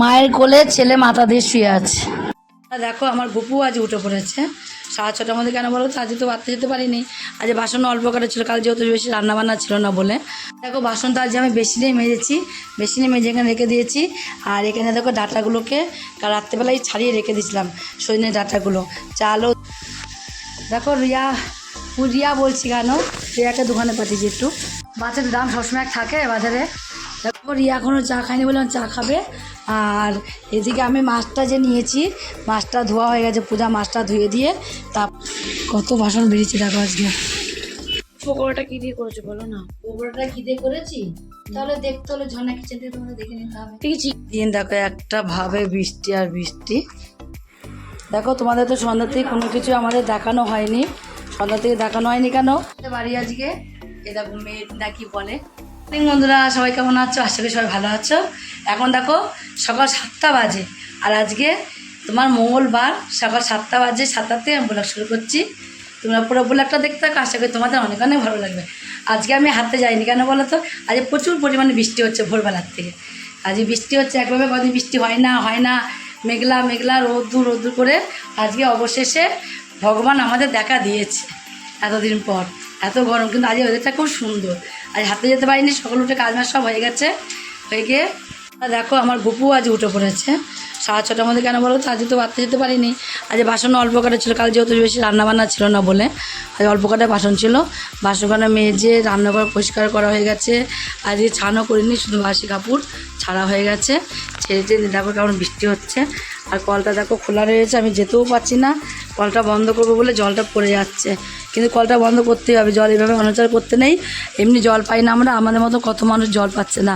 মায়ের কোলে ছেলে মাথা দিয়ে শুয়ে আছে। দেখো, আমার গপু আজ উঠে পড়েছে। সাড়ে ছটার মধ্যে কেন বলো তো? আজ তো বাড়তে যেতে পারিনি। আজ বাসন অল্প করে ছিল, কাল যেহেতু বেশি রান্নাবান্না ছিল না বলে। দেখো বাসন তো আজ আমি বেসিনে মেজেছি বেসিনে মেজে এখানে রেখে দিয়েছি। আর এখানে দেখো, ডাটাগুলোকে রাত্রেবেলায় ছাড়িয়ে রেখে দিয়েছিলাম, সজনের ডাটাগুলো। চালও দেখো, রিয়া রিয়া বলছি কেন? রিয়াকে দোকানে পাঠিয়েছি একটু। বাচ্চাদের দাম সবসময় থাকে বাজারে। দেখো, রিয়া এখনও চা খায়নি বললাম চা খাবে। আর এদিকে আমি মাছটা যে নিয়েছি মাছটা ধোয়া হয়ে গেছে পূজা মাছটা ধুয়ে দিয়ে তা কত বাসন বেরিয়েছে দেখো আজকে। পকোড়াটা কি দিয়ে করেছ বলো না? গোবরটা কি দিয়ে করেছি? তাহলে দেখতে হলে ঝর্ণা কিচেন থেকে তোমাদের দেখে নিতে হবে। দেখেছি দিন দেখো একটা ভাবে বৃষ্টি আর বৃষ্টি। দেখো তোমাদের তো সন্ধ্যা থেকে কোনো কিছু আমাদের দেখানো হয়নি। সন্ধ্যা থেকে দেখানো হয়নি কেন? বাড়ি আজকে এ দেখো মেয়ে নাকি বলে। বন্ধুরা, সবাই কেমন আছো? আশা করি সবাই ভালো আছো। এখন দেখো, সকাল সাতটা বাজে। আর আজকে তোমার মঙ্গলবার, সকাল সাতটা বাজে সাতটাতে আমি ব্লগ শুরু করছি। তোমরা পুরো ব্লগটা দেখতে থাকো, আশা করি তোমাদের অনেক অনেক ভালো লাগবে। আজকে আমি হাঁটতে যাইনি, কেন বলো তো আজকে প্রচুর পরিমাণে বৃষ্টি হচ্ছে ভোরবেলার থেকে। আজকে বৃষ্টি হচ্ছে, একভাবে কদিন বৃষ্টি হয় না হয় না। মেঘলা মেঘলা, রোদ্দুর রোদ্দুর করে আজকে অবশেষে ভগবান আমাদের দেখা দিয়েছে এতদিন পর। এত গরম, কিন্তু আজকে ওয়েদারটা খুব সুন্দর। আজ হাতে যেতে পারিনি, সকাল উঠে কাজ সব হয়ে গেছে। হয়ে গিয়ে দেখো আমার গপু আজ উঠে পড়েছে। সাড়ে ছটার মধ্যে কেন বলো তো? আজ তো বাড়তে যেতে পারিনি। আজ বাসন অল্প কটা ছিল, কাল যেহেতু বেশি রান্নাবান্না ছিল না বলে। আজ অল্প কটা বাসন ছিল। বাসনখানা মেজে রান্নাঘর পরিষ্কার করা হয়ে গেছে। আজকে ছানও করিনি, শুধু বাসি কাপড় ছাড়া হয়ে গেছে। ছেড়ে টেড়ে দেখো কেমন বৃষ্টি হচ্ছে। আর কলটা দেখো খোলা রয়েছে, আমি যেতেও পারছি না। কলটা বন্ধ করব বলে জলটা পড়ে যাচ্ছে। কিন্তু কলটা বন্ধ করতেই হবে, জল এভাবে অনাচার করতে নেই। এমনি জল পাই না আমরা, আমাদের মতো কত মানুষ জল পাচ্ছে না।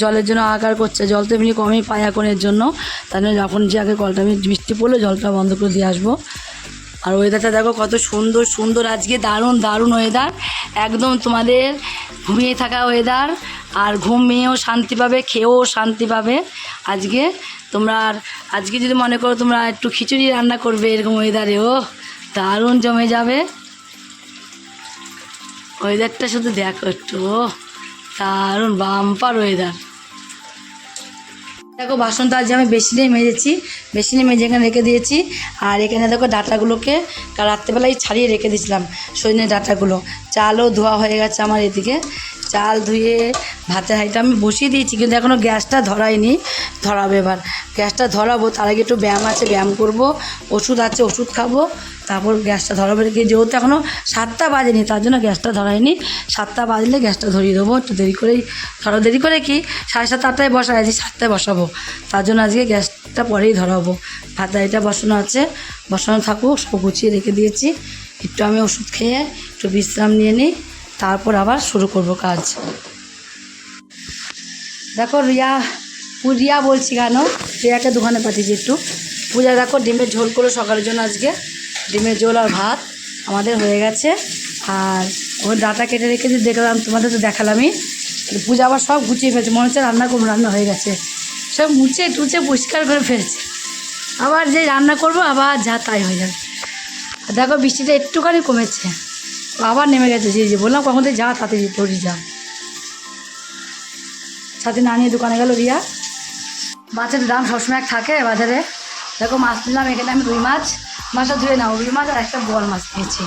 জলের জন্য আকার করছে, জল তো এমনি কমই পাই এখন এর জন্য। জন্য যখন যে আগে কলটা আমি বৃষ্টি পড়লে, জলটা বন্ধ করে দিয়ে আসব। আর ওয়েদারটা দেখো কত সুন্দর সুন্দর আজকে দারুণ দারুণ ওয়েদার একদম তোমাদের ঘুমিয়ে থাকা ওয়েদার আর ঘুমিয়েও শান্তি পাবে, খেয়েও শান্তি পাবে আজকে। তোমরা আর আজকে যদি মনে করো তোমরা একটু খিচুড়ি রান্না করবে এরকম ওয়েদারে ও দারুণ জমে যাবে। ওয়েদারটা শুধু দেখো একটু ও দারুণ বাম্পার ওয়েদার দেখো, বাসনটা আজ আমি বেসিনে মেজেছি, বেসিনে মেজে এখানে রেখে দিয়েছি, আর এখানে দেখো ডাটাগুলোকে রাত্রেবেলায় ছাড়িয়ে রেখে দিয়েছিলাম সজনের ডাটাগুলো। চালও ধোয়া হয়ে গেছে আমার এদিকে। চাল ধুয়ে ভাতের হাঁড়িটা আমি বসিয়ে দিয়েছি, কিন্তু এখনও গ্যাসটা ধরাইনি ধরাবো এবার। গ্যাসটা ধরাবো, তার আগে একটু ব্যায়াম আছে, ব্যায়াম করব, ওষুধ আছে, ওষুধ খাব, তারপর গ্যাসটা ধরাবো। যেহেতু এখনও সাতটা বাজেনি, তার জন্য গ্যাসটা ধরাইনি সাতটা বাজলে গ্যাসটা ধরিয়ে দেবো, একটু দেরি করেই, ধরো দেরি করে কি, সাড়ে সাত আটটায় বসাই আছি সাতটায় বসাবো। তার জন্য আজকে গ্যাসটা পরেই ধরাবো। ভাত এটা বসানো আছে, বসানো থাকুক, সব গুছিয়ে রেখে দিয়েছি। একটু আমি ওষুধ খেয়ে, একটু বিশ্রাম নিয়ে নিই। তারপর আবার শুরু করব কাজ। দেখো রিয়া রিয়া বলছি কেন? রিয়াকে দোকানে পাঠিয়েছি একটু। পূজা, দেখো ডিমের ঝোল করো সকালের জন্য আজকে। ডিমের ঝোল আর ভাত আমাদের হয়ে গেছে। আর ওর ডাটা কেটে রেখে দিয়ে দেখলাম, তোমাদের তো দেখালামই। পূজা আবার সব গুছিয়ে ফেলছে, মনে হচ্ছে রান্না করব, রান্না হয়ে গেছে। সব মুছে টুচে পরিষ্কার করে ফেলছে। আবার যে রান্না করব, আবার যা তাই হয়ে যাবে। দেখো বৃষ্টিটা একটুখানি কমেছে। আবার নেমে গেছে যে যে বললাম কখন যা তাতে তোরই যা। সাথে না নিয়ে দোকানে গেল রিয়া। মাছের দাম সবসময় থাকে বাজারে। দেখো মাছ নিলাম এখানে আমি রুই মাছ। মাছটা ধুয়ে নাও রুই মাছ আর একটা বল মাছ নিয়েছি।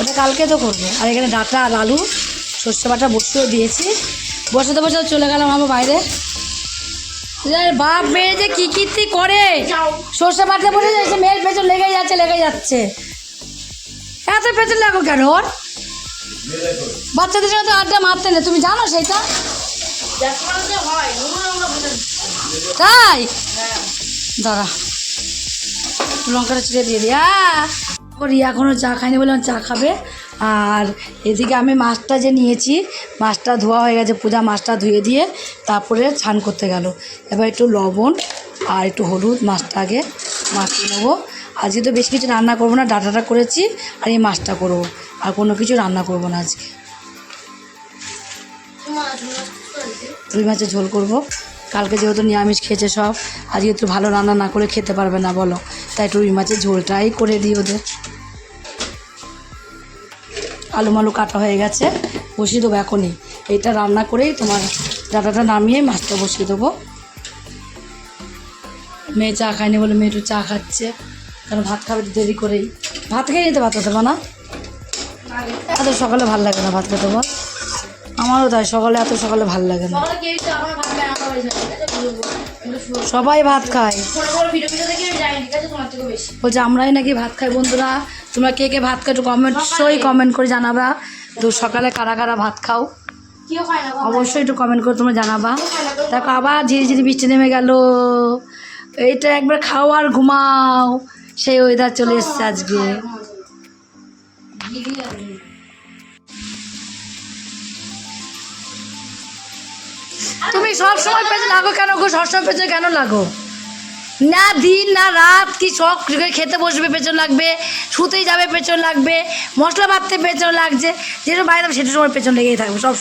ওটা কালকে তো করব। আর এখানে ডাটা আর আলু সর্ষে বাটা বসতেও দিয়েছি। বসাতে বসাতে চলে গেলাম আমার বাইরে। বাপ মেয়ে যে কি কীর্তি করে। সর্ষে বাটা বসে যাচ্ছে মেয়ের পেছন লেগে যাচ্ছে লেগে যাচ্ছে। এত পেছন লাগো কেন ওর? বাচ্চাদের তো আড্ডা মারতে নেই, তুমি জানো সেটা? তাই? দাঁড়া লঙ্কাটা ছিঁড়ে দিয়ে দিয়া রিয়া এখনও চা খায়নি বললাম চা খাবে। আর এদিকে আমি মাছটা যে নিয়েছি, মাছটা ধোয়া হয়ে গেছে, পূজা মাছটা ধুয়ে দিয়ে তারপরে ছান করতে গেল। এবার একটু লবণ আর একটু হলুদ মাছটা আগে মাখিয়ে নেব। আজকে তো বেশি কিছু রান্না করব না, ডাটাটা করেছি আর এই মাছটা করব। আর কোনো কিছু রান্না করব না আজকে। রুই মাছের ঝোল করব। কালকে যেহেতু নিরামিষ খেয়েছে সব, আজকে একটু ভালো রান্না না করে খেতে পারবে না বলো। তাই রুই মাছের ঝোলটাই করে দিই ওদের। আলু মালু কাটা হয়ে গেছে, বসিয়ে দেবো এখনই। এটা রান্না করেই তোমার ডাটাটা নামিয়ে মাছটা বসিয়ে দেবো। মেয়ে চা খায়নি বলে মেয়ে একটু চা খাচ্ছে। কারণ ভাত খাবে তো দেরি করেই। ভাত খেয়ে নিতে ভাত খেতে না এত সকালে ভালো লাগে না ভাত খেতে বল। আমারও তাই সকালে এত সকালে ভালো লাগে না। সবাই ভাত খায়। বলছে আমরাই নাকি ভাত খাই বন্ধুরা। তোমরা কে কে ভাত খাও একটু কমেন্ট সই কমেন্ট করে জানাবা। তো সকালে কারা কারা ভাত খাও? অবশ্যই একটু কমেন্ট করে তোমরা জানাবা। দেখো আবার ঝিরি ঝিরি বৃষ্টি নেমে গেল। এইটা একবার খাও আর ঘুমাও। সেই ওয়েদার চলে এসছে আজকে। তুমি সব সময় পেছনে লাগো কেন গো? সবসময় পেছনে কেন লাগো? না দিন, না রাত, কি শখ খেতে বসবে পেছন লাগবে, শুতেই যাবে পেছন লাগবে, মশলা বাঁধতে পেছন লাগছে যেটা বাইরে সেটা সময় পেছন লেগেই থাকবে সব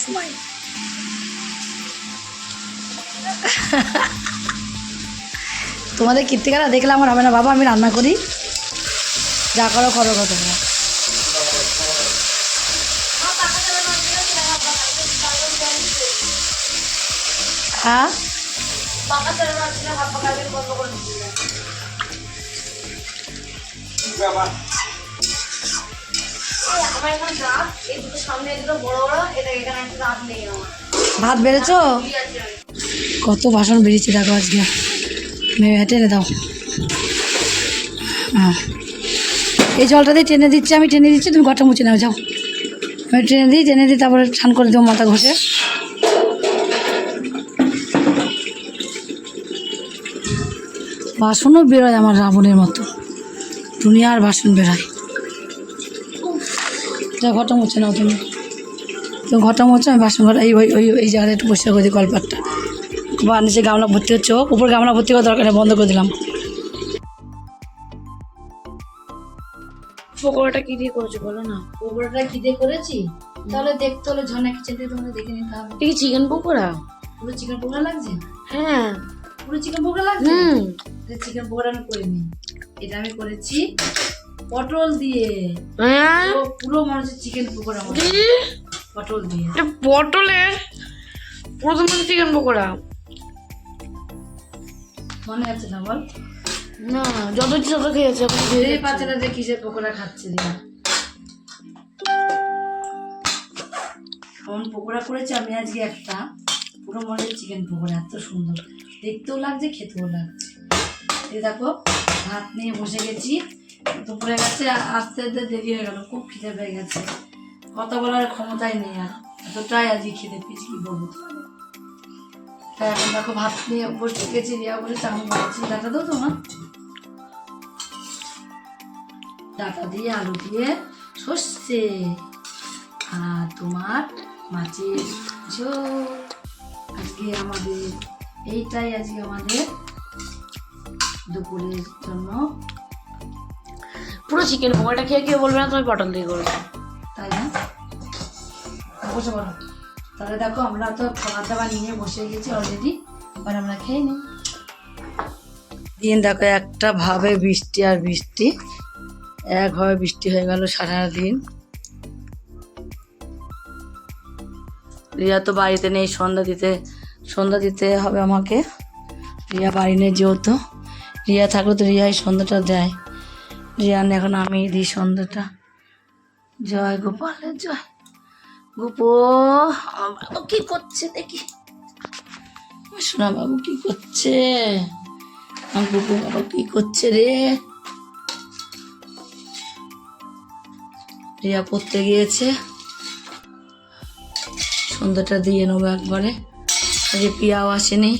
তোমাদের কীর্তিকারা দেখলে আমার হবে না। বাবা, আমি রান্না করি। যা করো করো কত হ্যাঁ? ভাত বেড়েছ? কত বাসন বেরিয়েছে দেখো আজকে। মেয়ে টেনে দাও। হ্যাঁ এই জলটা দিয়ে টেনে দিচ্ছি, আমি টেনে দিচ্ছি, তুমি ঘরটা মুছে নাও, যাও। আমি টেনে দিই টেনে দিই তারপরে স্নান করে দেবো মাথা ঘষে। বাসনও বেরোয় আমার রাবণের মতো। দুনিয়ার বাসন বেরোয়। যা ঘরটা মুছে নাও তুমি। তুমি ঘরটা মুছে, আমি বাসন ঘর এই, ওই ওই এই জায়গাটা একটু পরিষ্কার করে দিই, কলপাটটা। বা নিচে গামলা ভর্তি হচ্ছে হোক উপরে গামলা ভর্তি করার দরকার নেই, বন্ধ করে দিলাম। পকোড়াটা কি দিয়ে করেছ বলো না? উপরটা কি দিয়ে করেছি? তাহলে দেখতে হলে ঝর্ণা কিচেন থেকে তোমাদের দেখে নিতে হবে। এটা কি চিকেন পকোড়া? পুরো চিকেন পকোড়া লাগছে? হ্যাঁ। পুরো চিকেন পকোড়া লাগছে? হুম। চিকেন পকোড়া আমি করিনি এটা আমি করেছি পটল দিয়ে। হ্যাঁ? পুরো- মনে হচ্ছে চিকেন পকোড়া পটল দিয়ে। এটা পটলের প্রথম চিকেন পকোড়া। মনে আছে না বল? না যত তত খেয়েছে খেয়ে এই যাচ্ছে। যে কিসের পকোড়া খাচ্ছে দিয়া এমন পকোড়া করেছি আমি আজকে একটা। পুরো মনে চিকেন পকোড়া এত সুন্দর। দেখতেও লাগছে খেতেও লাগছে। এই দেখো ভাত নিয়ে বসে গেছি। দুপুরে গেছে আস্তে আস্তে দেরি হয়ে গেল খুব খিদে পেয়ে গেছে। কথা বলার ক্ষমতাই নেই আর। এতটাই আজকে খিদে পেয়েছি কি বলব? তাই এখন দেখো ভাত নিয়ে বসে গেছি রিয়া বলে চান করেছি দেখা দাও তো না ডাটা দিয়ে আলু দিয়ে সর্ষে আর তোমার মাছের ঝোল। আজকে আমাদের এইটাই আজকে আমাদের দুপুরের জন্য। পুরো চিকেন পকোড়াটা খেয়ে কেউ বলবে না তুমি পটল দিয়ে করবে তাই না? বসে বলো। তাহলে দেখো আমরা তো খাবার দাবার নিয়ে বসে গেছি অলরেডি এবার আমরা খেয়ে নিই। দিন দেখো, একটা ভাবে বৃষ্টি আর বৃষ্টি। একভাবে বৃষ্টি হয়ে গেল সারা দিন রিয়া তো বাড়িতে নেই, সন্ধ্যা দিতে সন্ধ্যা দিতে হবে আমাকে। রিয়া বাড়ি নেই যেহেতু। রিয়া থাকলে তো রিয়াই সন্ধ্যাটা দেয়। রিয়া এখন আমি দিই সন্ধ্যাটা। জয় গোপালের জয়। বাবু কি করছে দেখি। বাবু কি করছে? গোপু কি করছে রে? রিয়া পড়তে গিয়েছে। সন্ধ্যাটা দিয়ে নেব একবারে। আজকে পিয়াও আসেনি।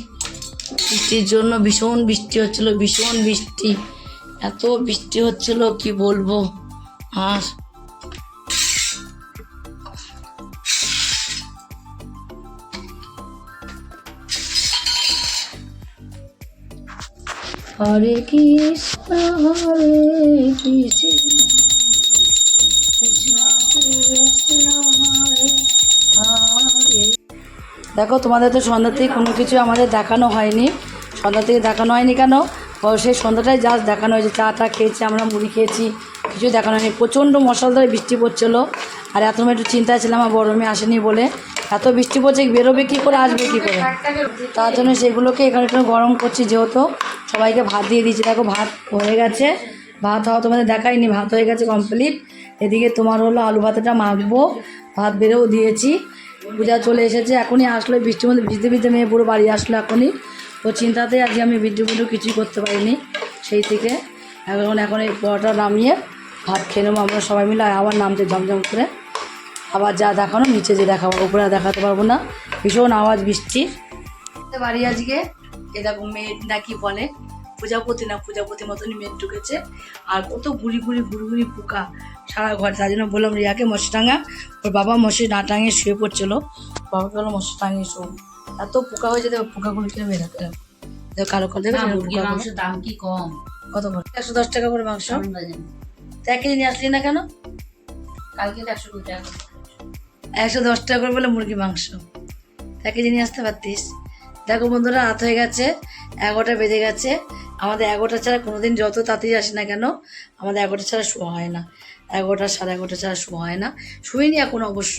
বৃষ্টির জন্য ভীষণ বৃষ্টি হচ্ছিল, ভীষণ বৃষ্টি। এত বৃষ্টি হচ্ছিল, কি বলব? আর হরে কৃষ্ণ। হরে কৃষ্ণ দেখো, তোমাদের তো সন্ধ্যা থেকে কোনো কিছু আমাদের দেখানো হয়নি। সন্ধ্যা থেকে দেখানো হয়নি কেন? সেই সন্ধ্যাটাই জাস্ট দেখানো হয়েছে। চা টা খেয়েছি, আমরা মুড়ি খেয়েছি, কিছু দেখানো হয়নি। প্রচণ্ড মশলাদারে বৃষ্টি পড়ছিলো। আর এত একটু চিন্তায় ছিলাম আমার বড় মেয়ে আসেনি বলে। এত বৃষ্টি পড়ছে, বেরোবে কী করে, আসবে কী করে? তার জন্য সেগুলোকে এখানে একটু গরম করছি, যেহেতু সবাইকে ভাত দিয়ে দিয়েছি। দেখো, ভাত হয়ে গেছে। ভাত হওয়া তোমাদের দেখাইনি, ভাত হয়ে গেছে কমপ্লিট এদিকে তোমার হলো আলু ভাতটা মাখবো, ভাত বেড়েও দিয়েছি। পূজা চলে এসেছে, এখনই আসলো বৃষ্টির মধ্যে ভিজতে ভিজতে মেয়ে পুরো বাড়ি আসলো এখনই। তো চিন্তাতে আজকে আমি ভিডিও ভিডিও কিছুই করতে পারিনি, সেই থেকে। এখন এখন এই পরোটা নামিয়ে ভাত খেয়ে নেব আমরা সবাই মিলে আবার নামতে ঝমঝম করে। আবার যা দেখানো নিচে যে দেখাবো উপরে দেখাতে পারব না। ভীষণ আওয়াজ বৃষ্টির। বাড়ি আজকে এ দেখো মেয়ে নাকি বলে প্রজাপতি না প্রজাপতি মতনই মেয়ে ঢুকেছে। আর কত গুড়ি গুড়ি গুড়ি গুড়ি পোকা সারা ঘর তার জন্য বললাম রিয়াকে মশি টাঙা ওর বাবা মশি না টাঙিয়ে শুয়ে পড়ছিল। বাবাকে বললাম মশি টাঙিয়ে শো এত পোকা হয়ে যেতে পোকাগুলো কিনে বেরোতে দেখো কালো কালো দেখো দাম কি কম? কত করে? একশো দশ টাকা করে মাংস। এক কেজি নিয়ে আসলি না কেন? কালকে একশো কুড়ি টাকা। করে। একশো দশ টাকা করে বলে মুরগি মাংস। এক কেজি নিয়ে আসতে পারতিস। দেখো বন্ধুরা, রাত হয়ে গেছে, এগারোটা বেজে গেছে। আমাদের এগারোটা ছাড়া কোনোদিন যত তাড়াতাড়ি আসি না কেন, আমাদের এগারোটা ছাড়া শোয়া হয় না। এগারোটা, সাড়ে এগারোটা ছাড়া শোয়া হয় না। শুইনি এখন অবশ্য।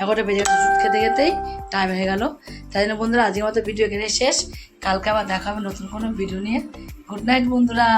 এগারোটা বেজে গেছে ওষুধ খেতে খেতেই টাইম হয়ে গেল। তাই জন্য বন্ধুরা, আজকের মতো ভিডিও এখানে শেষ। কালকে আবার দেখা হবে নতুন কোনো ভিডিও নিয়ে। গুড নাইট বন্ধুরা।